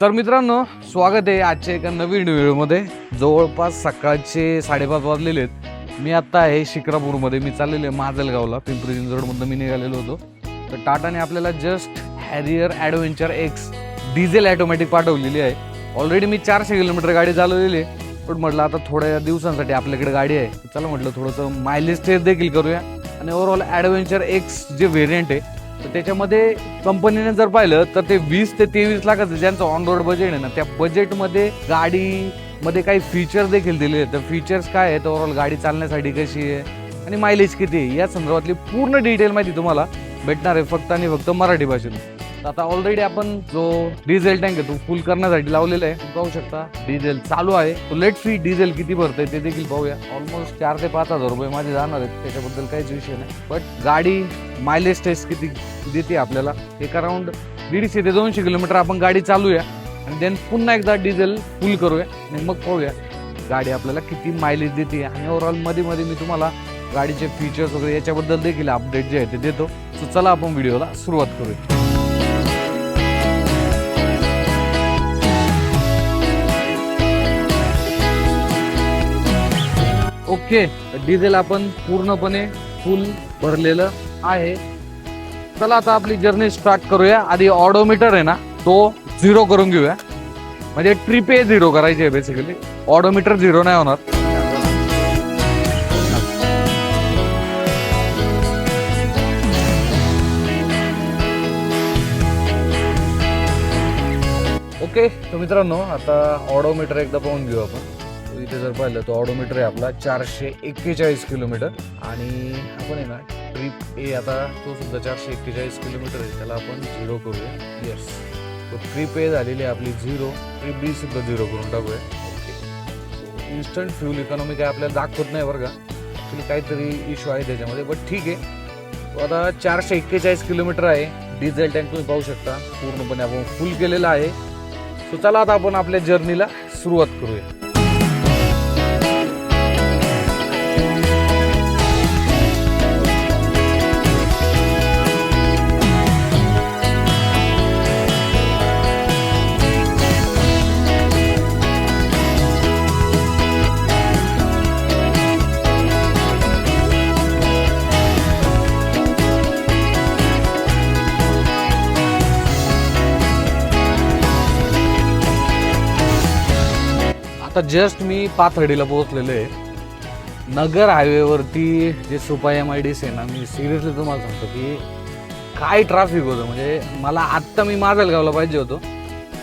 तर मित्रांनो स्वागत आहे आजच्या एका नवीन व्हिडिओमध्ये. जवळपास सकाळचे साडेपाच वाजलेले आहेत. मी आत्ता आहे शिक्रापूरमध्ये. मी चाललेलो आहे माजलगावला पिंपरी चिंचवडमधनं मी निघालेलो होतो. तर टाटाने आपल्याला just Harrier adventure X diesel automatic पाठवलेली आहे. ऑलरेडी मी चारशे किलोमीटर गाडी चालवलेली आहे. पण म्हटलं आता थोड्या दिवसांसाठी आपल्याकडे गाडी आहे. चला म्हटलं थोडंसं मायलेज टेस्ट देखील करूया. आणि ओव्हरऑल ॲडव्हेंचर एक्स जे व्हेरियंट आहे तर त्याच्यामध्ये कंपनीने जर पाहिलं तर ते वीस ते तेवीस लाखाचं ज्यांचं ऑन रोड बजेट आहे ना त्या बजेटमध्ये गाडी मध्ये काही फीचर देखील दिले आहेत. तर फीचर्स काय आहेत? ओव्हरऑल गाडी चालण्यासाठी कशी आहे? आणि मायलेज किती आहे? या संदर्भातली पूर्ण डिटेल माहिती तुम्हाला भेटणार आहे फक्त आणि फक्त मराठी भाषेतून. आता ऑलरेडी आपण जो डिझेल टँक आहे तो फुल करण्यासाठी लावलेला आहे. पाहू शकता डिझेल चालू आहे. तो लेट फी डिझेल किती भरतंय ते देखील पाहूया. ऑलमोस्ट चार ते पाच हजार रुपये माझे जाणार आहेत त्याच्याबद्दल काहीच विषय नाही. बट गाडी मायलेज टेस्ट किती देते आपल्याला? एक अराउंड दीडशे ते दोनशे किलोमीटर आपण गाडी चालूया. आणि देन पुन्हा एकदा डिझेल फुल करूया. आणि मग पाहूया गाडी आपल्याला किती मायलेज देते. आणि ओव्हरऑलमध्ये मध्ये मी तुम्हाला गाडीचे फीचर्स वगैरे याच्याबद्दल देखील अपडेट जे आहे ते देतो. सो चला आपण व्हिडिओला सुरुवात करूया. ओके डिझेल आपण पूर्णपणे फुल भरलेलं आहे. चला आता आपली जर्नी स्टार्ट करूया. आधी ऑडोमीटर आहे ना तो झिरो करून घेऊया. म्हणजे ट्रिप ए झिरो करायची आहे बेसिकली ऑडोमीटर झिरो नाही होणार. ओके तर मित्रांनो आता ऑडोमीटर एकदा पाहून घेऊ आपण. तो इथे जर पाहिलं तर ऑडोमीटर आहे आपला चारशे एक्केचाळीस किलोमीटर आणि आपण आहे ना ट्रिप ए आता तो सुद्धा चारशे एक्केचाळीस किलोमीटर आहे. त्याला आपण झिरो करूया. येस तो ट्रिप ए झालेली आहे आपली झिरो ट्रिप बी सुद्धा झिरो करून टाकूया. ओके इन्स्टंट फ्यूल इकॉनॉमी काय आपल्याला दाखवत नाही बरं का. ॲक्च्युली काहीतरी इश्यू आहे त्याच्यामध्ये. बट ठीक आहे. तो आता चारशे एक्केचाळीस किलोमीटर आहे. डिझेल टँक तुम्ही पाहू शकता. पूर्णपणे आपण फुल केलेला आहे. सो चला आता आपण आपल्या जर्नीला सुरुवात करूया. आता जस्ट मी पाथर्डीला पोहोचलेलो आहे. नगर हायवेवरती जे सुपा एम आय डी आहे ना मी सिरियसली तुम्हाला सांगतो की काय ट्रॅफिक होतं? म्हणजे मला आत्ता मी माजलगावला पाहिजे होतो.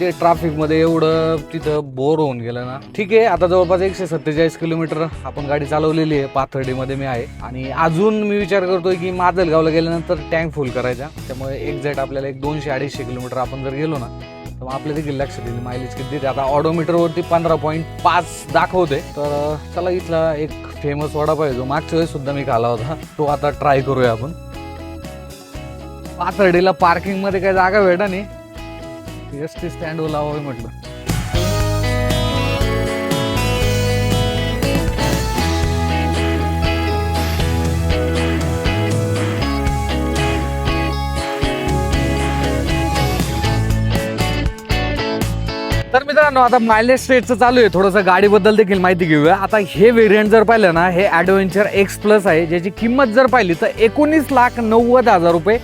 ते ट्रॅफिकमध्ये एवढं तिथं बोर होऊन गेलं ना. ठीक आहे आता जवळपास एकशे सत्तेचाळीस किलोमीटर आपण गाडी चालवलेली आहे पाथर्डीमध्ये मी आहे. आणि अजून मी विचार करतोय की माजलगावला गेल्यानंतर टँक फुल करायचा. त्यामुळे एक्झॅक्ट आपल्याला एक दोनशे अडीचशे किलोमीटर आपण जर गेलो ना तर मग आपल्या देखील लक्षात येईल मायलेज किती देते आता ऑडोमीटरवरती पंधरा पॉईंट पाच दाखवते. तर चला इथला एक फेमस वडापाव आहे जो मागच्या वेळेस सुद्धा मी खाला होता. तो आता ट्राय करूया आपण. पाथर्डीला पार्किंगमध्ये काही जागा भेटा नाही. एस टी स्टँड लावावे म्हटलं. तर मित्रांनो आता मायलेज स्टेटचं चालू आहे. थोडंसं गाडीबद्दल देखील माहिती घेऊया. आता हे व्हेरियंट जर पाहिलं ना हे ॲडव्हेंचर एक्स प्लस आहे ज्याची किंमत जर पाहिली तर एकोणीस लाख नव्वद हजार रुपये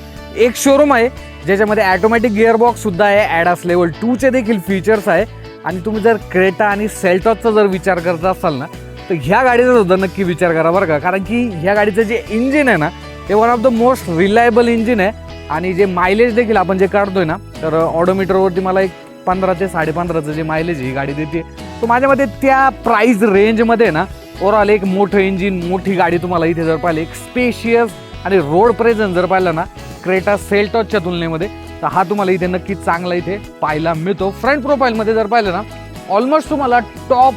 एक शोरूम आहे. ज्याच्यामध्ये ॲटोमॅटिक गिअरबॉक्ससुद्धा आहे ॲडास लेवल टूचे देखील फीचर्स आहे. आणि तुम्ही जर क्रेटा आणि सेल्टॉसचा जर विचार करत असाल ना तर ह्या गाडीचा सुद्धा नक्की विचार करा बरं का. कारण की ह्या गाडीचं जे इंजिन आहे ना ते one of the most reliable engine आहे. आणि जे मायलेज देखील आपण जे काढतोय ना तर ऑडोमीटरवरती मला एक पंधरा ते साडेपंधराचं जे मायलेज ही गाडी देते. तो माझ्या मते त्या प्राईज रेंजमध्ये ना ओव्हरऑल एक मोठं इंजिन मोठी गाडी तुम्हाला इथे जर पाहिलं एक स्पेशियस आणि रोड प्रेझेन्स जर पाहिलं ना क्रेटा सेलटॉचच्या तुलनेमध्ये तर हा तुम्हाला इथे नक्की चांगला इथे पाहायला मिळतो. फ्रंट प्रोफाईलमध्ये जर पाहिलं ना ऑलमोस्ट तुम्हाला टॉप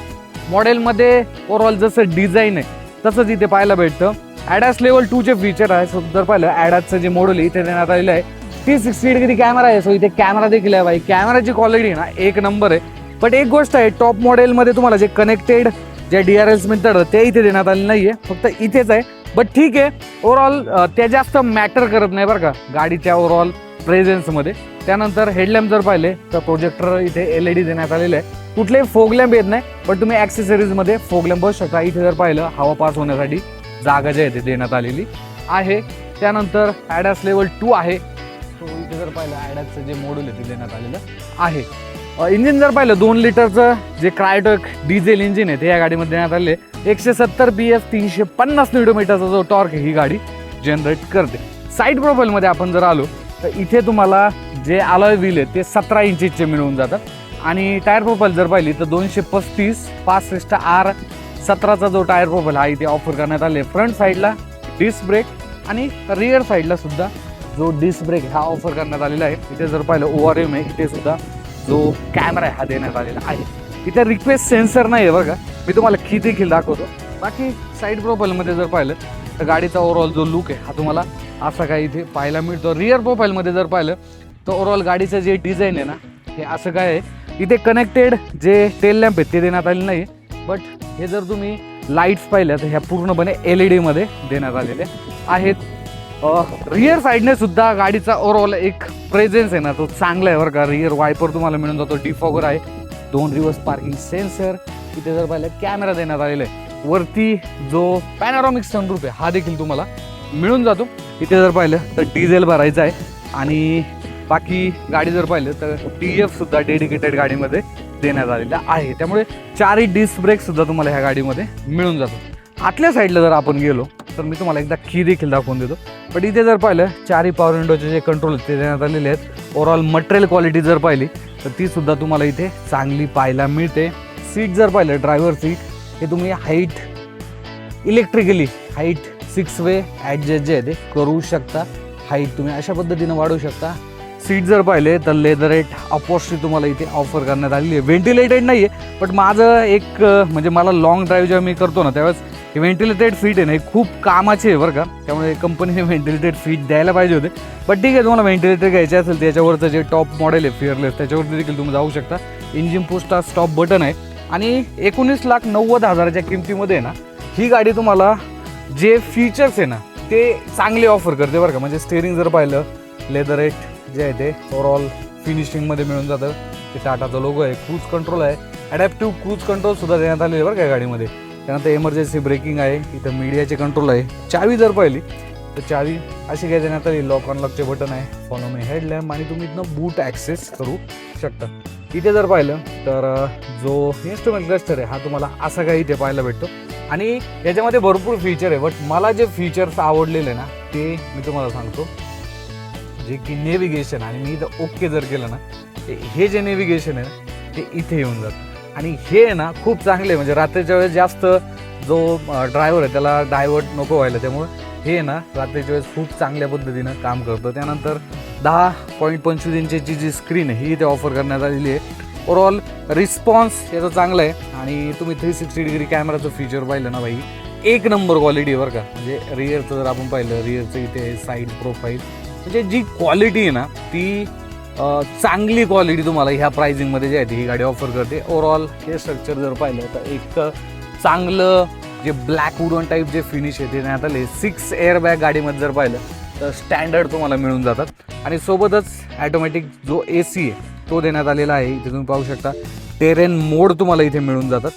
मॉडेलमध्ये ओव्हरऑल जसं डिझाईन आहे तसंच इथे पाहायला भेटतं. ॲडास लेवल टूचे फीचर आहे जर पाहिलं ॲडासचं जे मॉडेल इथे देण्यात आलेलं आहे. ती सिक्स्टी डिग्री कॅमेरा आहे? सो इथे कॅमेरा देखील आहे बाई कॅमेराची क्वालिटी ना एक नंबर आहे. बट एक गोष्ट आहे टॉप मॉडेलमध्ये तुम्हाला जे कनेक्टेड जे डी आर एल्स मिळतात ते इथे देण्यात आले नाही आहे फक्त इथेच आहे. बट ठीक आहे ओव्हरऑल ते जास्त मॅटर करत नाही बरं का गाडीच्या ओव्हरऑल प्रेझेन्समध्ये त्यानंतर हेडलॅम्प जर पाहिले तर प्रोजेक्टर इथे एल ई डी देण्यात आलेले आहे. कुठलेही फोग लॅम्प येत नाही पण तुम्ही ॲक्सेसरीजमध्ये फोग लॅम्प बसू शकता. इथे जर पाहिलं हवा पास होण्यासाठी जागा जी आहे ते देण्यात आलेली आहे. त्यानंतर ॲडॅस लेवल टू आहे. तो इथे जर पाहिलं ॲडॅसचं जे मॉड्यूल आहे ते देण्यात आलेलं आहे. इंजिन जर पाहिलं दोन लिटरचं जे क्रायोटोक डिझेल इंजिन आहे ते या गाडीमध्ये देण्यात आले एकशे सत्तर बी एस तीनशे पन्नास न्यूटोमीटरचा जो टॉर्क आहे ही गाडी जनरेट करते. साईड प्रोफाईलमध्ये आपण जर आलो तर इथे तुम्हाला जे आलॉय व्हील आहे ते सतरा इंचीचे मिळून जातात. आणि टायर प्रोफाईल जर पाहिली तर दोनशे पस्तीस पासष्ट आर सतराचा जो टायर प्रोफाईल हा इथे ऑफर करण्यात आले फ्रंट साईडला डिस्क ब्रेक आणि रिअर साईडला सुद्धा जो डिस्क ब्रेक हा ऑफर करण्यात आलेला आहे. इथे जर पाहिलं ओ आर एम आहे इथे सुद्धा जो कॅमेरा आहे हा देण्यात आलेला आहे. इथे रिक्वेस्ट सेन्सर नाही आहे बरं का. मी तुम्हाला की देखील दाखवतो. बाकी साईड प्रोफाईलमध्ये जर पाहिलं तर गाडीचा ओव्हरऑल जो लुक आहे हा तुम्हाला असा काय इथे पाहायला मिळतो. रिअर प्रोफाईलमध्ये जर पाहिलं तर ओव्हरऑल गाडीचं जे डिझाईन आहे ना हे असं काय आहे. इथे कनेक्टेड जे टेल लॅम्प आहेत ते देण्यात आले नाही बट हे जर तुम्ही लाईट्स पाहिल्या तर ह्या पूर्णपणे एल ई डीमध्ये देण्यात आलेले आहेत. रिअर साईडने सुद्धा गाडीचा ओव्हरऑल एक प्रेझेन्स आहे ना तो चांगला आहे बरं का. रिअर वायपर तुम्हाला मिळून जातो. डिफॉगर आहे. दोन रिवर्स पार्किंग सेन्सर इथे जर पाहिलं कॅमेरा देण्यात आलेला आहे. वरती जो पॅनारॉमिक सनरूप आहे हा देखील तुम्हाला मिळून जातो. इथे जर पाहिलं तर डिझेल भरायचं आहे. आणि बाकी गाडी जर पाहिलं तर टी एफ सुद्धा डेडिकेटेड गाडीमध्ये देण्यात आलेला आहे. त्यामुळे चारही डिस्क ब्रेक सुद्धा तुम्हाला ह्या गाडीमध्ये मिळून जातो. आतल्या साईडला जर आपण गेलो तर मी तुम्हाला एकदा की देखील दाखवून देतो. पण इथे जर पाहिलं चारही पॉवर विंडोचे जे कंट्रोल ते देण्यात आलेले आहेत. ओव्हरऑल मटेरियल क्वालिटी जर पाहिली तर ती सुद्धा तुम्हाला इथे चांगली पाहायला मिळते. सीट जर पाहिलं ड्रायव्हर सीट हे तुम्ही height electrically height six way adjust जे आहे ते करू शकता. हाईट तुम्ही अशा पद्धतीनं वाढवू शकता. सीट जर पाहिले तर लेदरेट अपॉस्ट्री तुम्हाला इथे ऑफर करण्यात आलेली आहे. व्हेंटिलेटेड नाही आहे बट माझं एक म्हणजे मला लॉंग ड्राईव्ह जेव्हा मी करतो ना त्यावेळेस हे व्हेंटिलेटेड सीट आहे ना हे खूप कामाचे आहे बरं का. त्यामुळे कंपनीने व्हेंटिलेटेड सीट द्यायला पाहिजे होते. पण ठीक आहे तुम्हाला व्हेंटिलेटर घ्यायचे असेल त्याच्यावरचं जे टॉप मॉडेल आहे फिअरलेस त्याच्यावरती देखील तुम्ही जाऊ शकता. इंजिन पोस्टा स्टॉप बटन आहे. आणि एकोणीस लाख नव्वद हजाराच्या किमतीमध्ये आहे ना ही गाडी तुम्हाला जे फीचर्स आहे ना ते चांगले ऑफर करते बरं का. म्हणजे स्टेअरिंग जर पाहिलं लेदर एट जे आहे ते ओवरऑल फिनिशिंगमध्ये मिळून जातं. ते टाटाचा लोगो आहे क्रूज कंट्रोल आहे. ॲडॅप्टिव्ह क्रूज कंट्रोल सुद्धा देण्यात आलेले आहे बरं का गाडीमध्ये. त्यानंतर एमर्जन्सी ब्रेकिंग आहे इथं मीडियाचे कंट्रोल आहे. चावी जर पाहिली तर चावी अशी काय देण्यात आली लॉक अनलॉकचे बटन आहे. फॉलो मी हेडलॅम्प आणि तुम्ही इथनं बूट ॲक्सेस करू शकता. इथे जर पाहिलं तर जो इन्स्ट्रुमेंट क्लस्टर आहे हा तुम्हाला असा काही इथे पाहायला भेटतो. आणि याच्यामध्ये भरपूर फीचर आहे बट मला जे फीचर्स आवडलेले ना ते मी तुम्हाला सांगतो. जे की नेव्हिगेशन आणि मी इथं ओके जर केलं ना ते हे जे नेव्हिगेशन आहे ना ते इथे येऊन जातं. आणि हे आहे ना खूप चांगले आहे. म्हणजे रात्रीच्या वेळेस जास्त जो ड्रायव्हर आहे त्याला डायव्हर्ट नको व्हायला. त्यामुळं हे आहे ना रात्रीच्या वेळेस खूप चांगल्या पद्धतीनं काम करतं. त्यानंतर दहा पॉईंट पंचवीस इंचची जी स्क्रीन आहे ही इथे ऑफर करण्यात आलेली आहे. ओवरऑल रिस्पॉन्स याचा चांगला आहे. आणि तुम्ही थ्री सिक्स्टी डिग्री कॅमेराचं फीचर पाहिलं ना भाई एक नंबर क्वालिटी आहे बरं का. म्हणजे रिअरचं जर आपण पाहिलं रिअरचं इथे साईड प्रोफाईल म्हणजे जी क्वालिटी आहे ना ती चांगली क्वालिटी तुम्हाला ह्या प्राइसिंगमध्ये जी आहे ती ही गाडी ऑफर करते. ओवरऑल हे स्ट्रक्चर जर पाहिलं तर एक चांगलं जे ब्लॅक वुडन टाईप जे फिनिश आहे ते देण्यात आले सिक्स एअरबॅग गाडीमध्ये जर पाहिलं तर स्टँडर्ड तुम्हाला मिळून जातात. आणि सोबतच ॲटोमॅटिक जो ए सी आहे तो देण्यात आलेला आहे. इथे तुम्ही पाहू शकता टेरेन मोड तुम्हाला इथे मिळून जातात.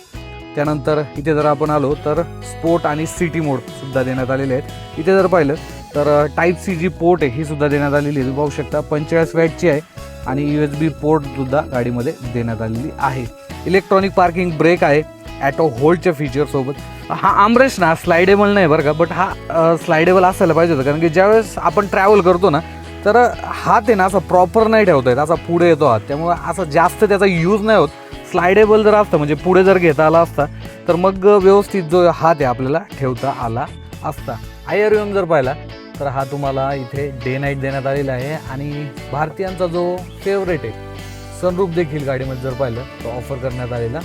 त्यानंतर इथे जर आपण आलो तर स्पोर्ट आणि सिटी मोड सुद्धा देण्यात आलेले आहेत. इथे जर पाहिलं तर टाईप सी जी पोर्ट आहे ही सुद्धा देण्यात आलेली आहे. पाहू शकता पंचेचाळीस वॅटची आहे आणि यू एस बी पोर्ट सुद्धा गाडीमध्ये देण्यात आलेली आहे. इलेक्ट्रॉनिक पार्किंग ब्रेक आहे ॲटो होल्डच्या फीचरसोबत हा आमरेश ना स्लायडेबल नाही बरं का बट हा स्लायडेबल असायला पाहिजे होतं. कारण की ज्यावेळेस आपण ट्रॅव्हल करतो ना तर हात आहे ना असा प्रॉपर नाही ठेवता येत असा पुढे येतो हात. त्यामुळे असं जास्त त्याचा यूज नाही होत. स्लायडेबल जर असतं म्हणजे पुढे जर घेता आला असता तर मग व्यवस्थित जो हात आहे आपल्याला ठेवता आला असता. आय आर जर पाहिला तर हा तुम्हाला इथे डे नाईट देण्यात आलेला आहे. आणि भारतीयांचा जो फेवरेट आहे सनरूप देखील गाडीमध्ये जर पाहिलं तर ऑफर करण्यात आलेला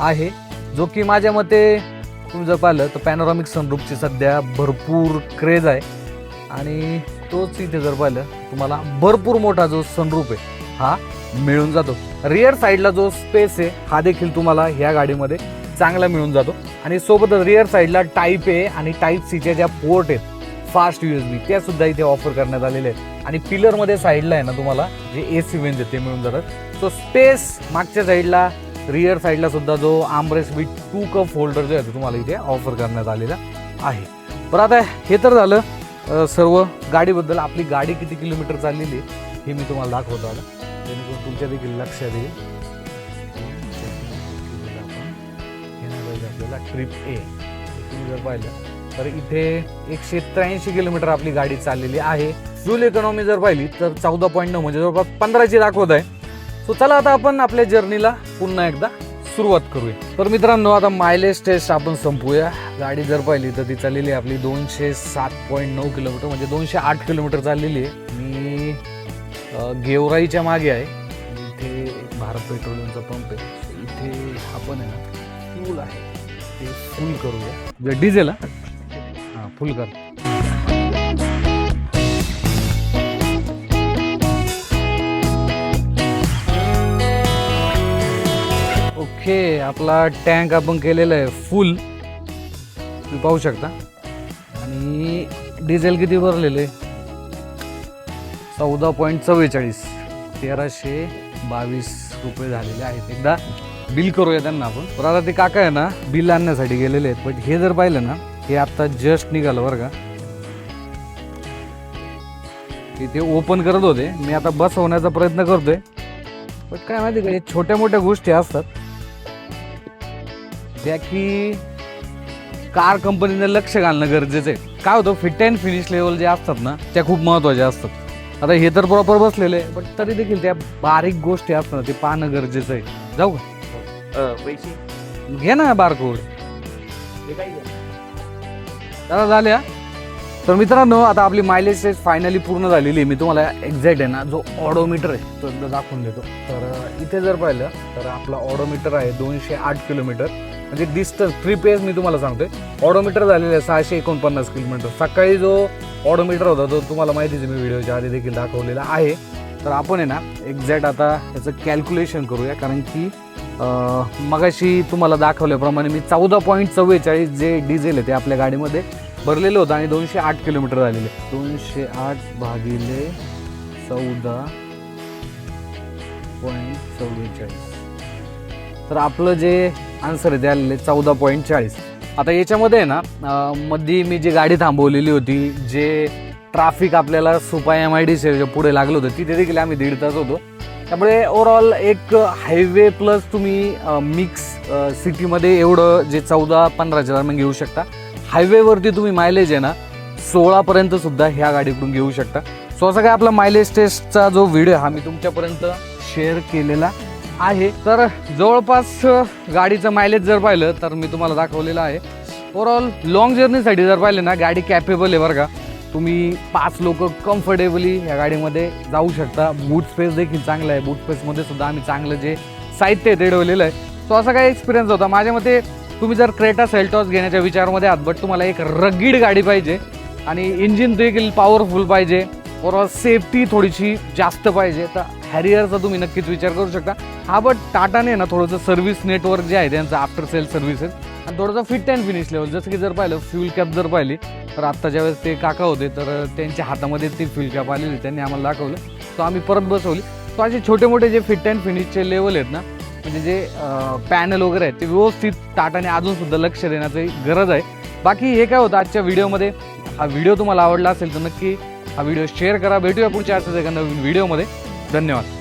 आहे. जो की माझ्या मते तुम्ही जर पाहिलं तर पॅनोरामिक सनरूपची सध्या भरपूर क्रेज आहे. आणि तोच इथे जर पाहिलं तुम्हाला भरपूर मोठा जो सनरूप आहे हा मिळून जातो. रिअर साईडला जो स्पेस आहे हा देखील तुम्हाला ह्या गाडीमध्ये चांगला मिळून जातो. आणि सोबतच रिअर साईडला टाईप ए आणि टाईप सीच्या ज्या पोर्ट आहेत फास्ट यू एस बी त्या सुद्धा इथे ऑफर करण्यात आलेले आहेत. आणि पिलरमध्ये साईडला आहे ना तुम्हाला जे ए सी वेंज ते मिळून जातात. सो स्पेस मागच्या साईडला रिअर साईडला सुद्धा जो armrest with two cup holder जो आहे तो तुम्हाला इथे ऑफर करण्यात आलेला आहे. बरं आता हे तर झालं. सर्व गाडीबद्दल आपली गाडी किती किलोमीटर चाललेली आहे हे मी तुम्हाला दाखवतो आलं जेणेकरून तुमच्या देखील लक्षात येईल. आपल्याला ट्रिप ए तुम्ही जर पाहिलं तर इथे एकशे त्र्याऐंशी किलोमीटर आपली गाडी चाललेली आहे. फ्युल इकॉनॉमी जर पाहिली तर चौदा पॉईंट नऊ म्हणजे जवळपास पंधराची दाखवत आहे. सो चला आता आपण आपल्या जर्नीला पुन्हा एकदा सुरुवात करूया. तर मित्रांनो आता मायलेज टेस्ट आपण संपूया. गाडी जर पाहिली तर ती चाललेली आहे आपली दोनशे सात पॉईंट नऊ किलोमीटर म्हणजे दोनशे आठ किलोमीटर चाललेली आहे. मी गेवराईच्या मागे आहे. इथे भारत पेट्रोलियमचा पंप आहे. इथे आपण आहे ना फ्यूल आहे. ते फुल करूया. डिझेल फुल कर ओके आपला टँक आपण केलेला आहे फुल. तुम्ही पाहू शकता. आणि डिझेल किती भरलेलं? आहे चौदा पॉईंट चव्वेचाळीस. तेराशे बावीस रुपये झालेले आहेत. एकदा बिल करूया त्यांना आपण. पण आता ते काका आहे ना बिल आणण्यासाठी गेलेले आहेत. बट हे जर पाहिलं ना हे आता जस्ट निघालं बरं का. ते ओपन करत होते. मी आता बसवण्याचा प्रयत्न करतोय. पण काय माहिती का हे छोट्या मोठ्या गोष्टी असतात. त्या की कार कंपनीने लक्ष घालणं गरजेचं आहे. काय होतं फिट अँड फिनिश लेवल जे असतात ना त्या खूप महत्त्वाच्या असतात. आता हे तर प्रॉपर बसलेले पण तरी देखील त्या बारीक गोष्टी असतात ना ते पाहणं गरजेचं आहे. जाऊ का? पैसे? घे ना बारकोड ते झाल्या तर मित्रांनो आता आपली मायलेज टेस्ट फायनली पूर्ण झालेली आहे. मी तुम्हाला एक्झॅक्ट आहे ना जो ऑडोमीटर आहे तो एकदा दाखवून देतो. तर इथे जर पाहिलं तर आपला ऑडोमीटर आहे दोनशे आठ किलोमीटर म्हणजे डिस्टन्स थ्री पेज मी तुम्हाला सांगतोय. ऑडोमीटर झालेलं आहे सहाशे एकोणपन्नास किलोमीटर सकाळी जो ऑडोमीटर होता तो तुम्हाला माहितीच आहे, मी व्हिडिओच्या आधी देखील दाखवलेला आहे. तर आपण आहे ना एक्झॅक्ट आता याचं कॅल्क्युलेशन करूया कारण की मगाशी तुम्हाला दाखवल्याप्रमाणे मी चौदा पॉईंट चव्वेचाळीस जे डिझेल आहे ते आपल्या गाडीमध्ये भरलेलं होतं आणि दोनशे आठ किलोमीटर झालेले. दोनशे आठ भागिले चौदा पॉईंट चव्वेचाळीस. तर आपलं जे आन्सर आहे ते आलेले चौदा पॉईंट चाळीस. आता याच्यामध्ये आहे ना मध्ये मी जी गाडी थांबवलेली होती जे ट्राफिक आपल्याला सुपा एम आय डी पुढे लागलं होतं तिथे देखील आम्ही दीड तास होतो. त्यामुळे ओवरऑल एक हायवे प्लस तुम्ही मिक्स सिटीमध्ये एवढं जे चौदा पंधराच्या दरम्यान घेऊ शकता. हायवेवरती तुम्ही मायलेज आहे ना सोळापर्यंत सुद्धा ह्या गाडीकडून घेऊ शकता. सो असा काय आपला मायलेज टेस्टचा जो व्हिडिओ हा मी तुमच्यापर्यंत शेअर केलेला आहे. तर जवळपास गाडीचं मायलेज जर पाहिलं तर मी तुम्हाला दाखवलेलं आहे. ओवरऑल लॉंग जर्नीसाठी जर पाहिलं ना गाडी कॅपेबल आहे बरं का. तुम्ही पाच लोक कम्फर्टेबली या गाडीमध्ये जाऊ शकता. बूट स्पेस देखील चांगला आहे. बूट स्पेसमध्ये सुद्धा आम्ही चांगलं जे साहित्य आहे ते ठेवलेलं आहे. तो असा काय एक्सपिरियन्स होता. माझ्या मते तुम्ही जर क्रेटा सेल्टॉस घेण्याच्या विचारामध्ये आहात बट तुम्हाला एक रगीड गाडी पाहिजे आणि इंजिन देखील पॉवरफुल पाहिजे. बरोबर सेफ्टी थोडीशी जास्त पाहिजे. तर हॅरियरचा तुम्ही नक्कीच विचार करू शकता. हा बट टाटाने ना थोडंसं सर्व्हिस नेटवर्क जे आहे त्यांचं आफ्टर सेल सर्व्हिसेस आणि थोडंसं फिट अँड फिनिश लेवल जसं की जर पाहिलं फ्यूल कॅप जर पाहिली तर आत्ता ज्यावेळेस ते काका होते तर त्यांच्या हातामध्ये ती फिलकॅप आलेली त्यांनी आम्हाला दाखवलं. तो आम्ही परत बसवली. तो असे छोटे मोठे जे फिट अँड फिनिशचे लेवल आहेत ना म्हणजे जे पॅनल वगैरे आहेत ते व्यवस्थित टाटाने अजून सुद्धा लक्ष देण्याची गरज आहे. बाकी हे काय होतं आजच्या व्हिडिओमध्ये हा व्हिडिओ तुम्हाला आवडला असेल तर नक्की हा व्हिडिओ शेअर करा. भेटूया पुढच्या अशाच एका नवीन व्हिडिओमध्ये. धन्यवाद.